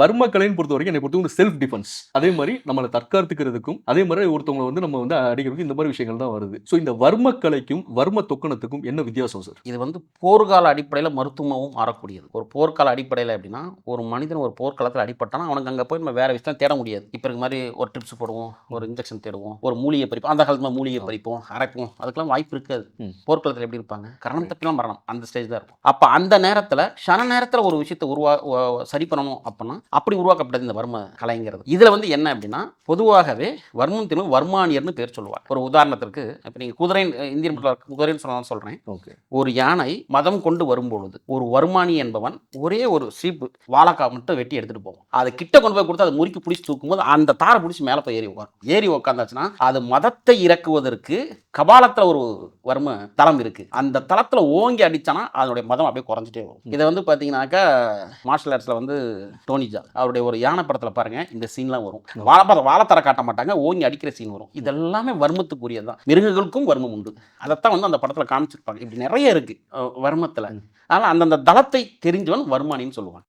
வர்மக்கலைன்னு பொறுத்த வரைக்கும் என்னை பொறுத்த செல்ஃப் டிஃபென்ஸ் அதே மாதிரி நம்மளை தற்காத்துக்கிறதுக்கும் அதே மாதிரி ஒருத்தவங்களை வந்து நம்ம வந்து அடிக்கிறதுக்கும் இந்த மாதிரி விஷயங்கள் தான் வருது. ஸோ இந்த வர்மக்கலைக்கும் வர்ம தொக்கணத்துக்கும் என்ன வித்தியாசம் சார் இது வந்து போர்க்கால அடிப்படையில் மருத்துவமாகவும் மாறக்கூடியது. ஒரு போர்க்கால அடிப்படையில் எப்படின்னா ஒரு மனிதன் ஒரு போர்க்களத்தில் அடிப்பட்டானா அவனுக்கு அங்கே போய் நம்ம வேற விஷயம் தேட முடியாது. இப்போ இருக்க மாதிரி ஒரு டிப்ஸ் போடுவோம் ஒரு இன்ஜெக்ஷன் தேடுவோம் ஒரு மூலிகை பறிப்போம் அந்த காலத்தில் மூலிகை பறிப்போம் அரைப்போம் அதுக்கெல்லாம் வாய்ப்பு இருக்காது. ம். போர்க்களத்தில் எப்படி இருப்பாங்க? கரணம் தப்பிலாம் மரணம் அந்த ஸ்டேஜ் தான் இருக்கும். அப்போ அந்த நேரத்தில் க்ஷண நேரத்தில் ஒரு விஷயத்தை உருவா சரி பண்ணணும் அப்படின்னா அப்படி உருவாக்கப்பட்டது இந்த வர்ம கலைங்கிறது. இதில் வந்து என்ன அப்படின்னா பொதுவாகவே வர்மம் தினம் வர்மானியர்னு பேர் சொல்லுவார் ஒரு உதாரணத்திற்கு இப்போ நீங்கள் குதிரை இந்தியன் குதிரைன்னு சொன்னாலும் சொல்கிறேன் ஓகே. ஒரு யானை மதம் கொண்டு வரும்பொழுது ஒரு வருமானி என்பவன் ஒரே ஒரு சீப்பு வாழைக்காய் மட்டும் வெட்டி எடுத்துட்டு போவோம் அதை கிட்ட கொண்டு போய் கொடுத்து அதை முறுக்கி பிடிச்சி தூக்கும்போது அந்த தாரை பிடிச்சி மேலே போய் ஏறி உட்காரும். ஏறி உட்காந்தாச்சுன்னா அது மதத்தை இறக்குவதற்கு கபாலத்தில் ஒரு வர்ம தளம் இருக்கு. அந்த தளத்தில் ஓங்கி அடிச்சானா அதனுடைய மதம் அப்படியே குறைஞ்சிட்டே வரும். இதை வந்து பார்த்தீங்கன்னாக்கா மார்ஷல் ஆர்ட்ஸில் வந்து டோனிஜா அவருடைய ஒரு யானை படத்தில் பாருங்க இந்த சீன்லாம் வரும். வாழைப்பழ வாழைத்தர காட்ட மாட்டாங்க ஓங்கி அடிக்கிற சீன் வரும். இதெல்லாமே வர்மத்துக்குரியது தான் மிருகங்களுக்கும் வர்மம் உண்டு. அதைத்தான் வந்து அந்த படத்தில் காமிச்சிருப்பாங்க. இப்படி நிறைய இருக்கு வர்மத்தில். அதனால் அந்தந்த தளத்தை தெரிஞ்சவன் வர்மானின்னு சொல்லுவாங்க.